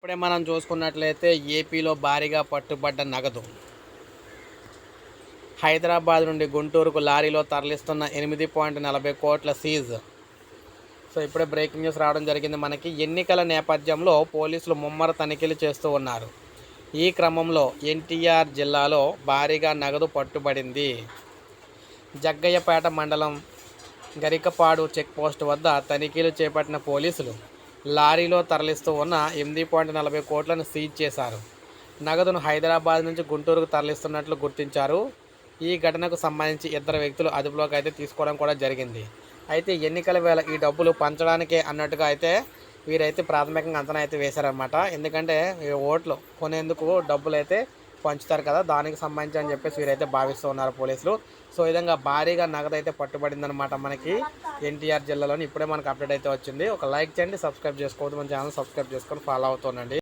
ఇప్పుడే మనం చూసుకున్నట్లయితే ఏపీలో భారీగా పట్టుబడ్డ నగదు. హైదరాబాద్ నుండి గుంటూరుకు లారీలో తరలిస్తున్న ఎనిమిది పాయింట్ నలభై కోట్ల సీజ్. సో ఇప్పుడే బ్రేకింగ్ న్యూస్ రావడం జరిగింది మనకి. ఎన్నికల నేపథ్యంలో పోలీసులు ముమ్మర తనిఖీలు చేస్తూ ఉన్నారు. ఈ క్రమంలో ఎన్టీఆర్ జిల్లాలో భారీగా నగదు పట్టుబడింది. జగ్గయ్యపేట మండలం గరికపాడు చెక్ పోస్ట్ వద్ద తనిఖీలు చేపట్టిన పోలీసులు లారీలో తరలిస్తూ ఉన్న ఎనిమిది పాయింట్ నలభై కోట్లను సీజ్ చేశారు. నగదును హైదరాబాద్ నుంచి గుంటూరుకు తరలిస్తున్నట్లు గుర్తించారు. ఈ ఘటనకు సంబంధించి ఇద్దరు వ్యక్తులు అదుపులోకి అయితే తీసుకోవడం కూడా జరిగింది. అయితే ఎన్నికల వేళ ఈ డబ్బులు పంచడానికే అన్నట్టుగా అయితే వీరైతే ప్రాథమికంగా అంచనా అయితే వేశారనమాట ఎందుకంటే ఓట్లు కొనేందుకు డబ్బులు అయితే పంచుతారు కదా దానికి సంబంధించి అని చెప్పేసి వీరైతే భావిస్తూ ఉన్నారు పోలీసులు. సో ఈ విధంగా భారీగా నగదు అయితే పట్టుబడిందనమాట మనకి ఎన్టీఆర్ జిల్లాలోని. ఇప్పుడే మనకు అప్డేట్ అయితే వచ్చింది. ఒక లైక్ చేయండి సబ్స్క్రైబ్ చేసుకోవద్దు. మన ఛానల్ సబ్స్క్రైబ్ చేసుకొని ఫాలో అవుతుండండి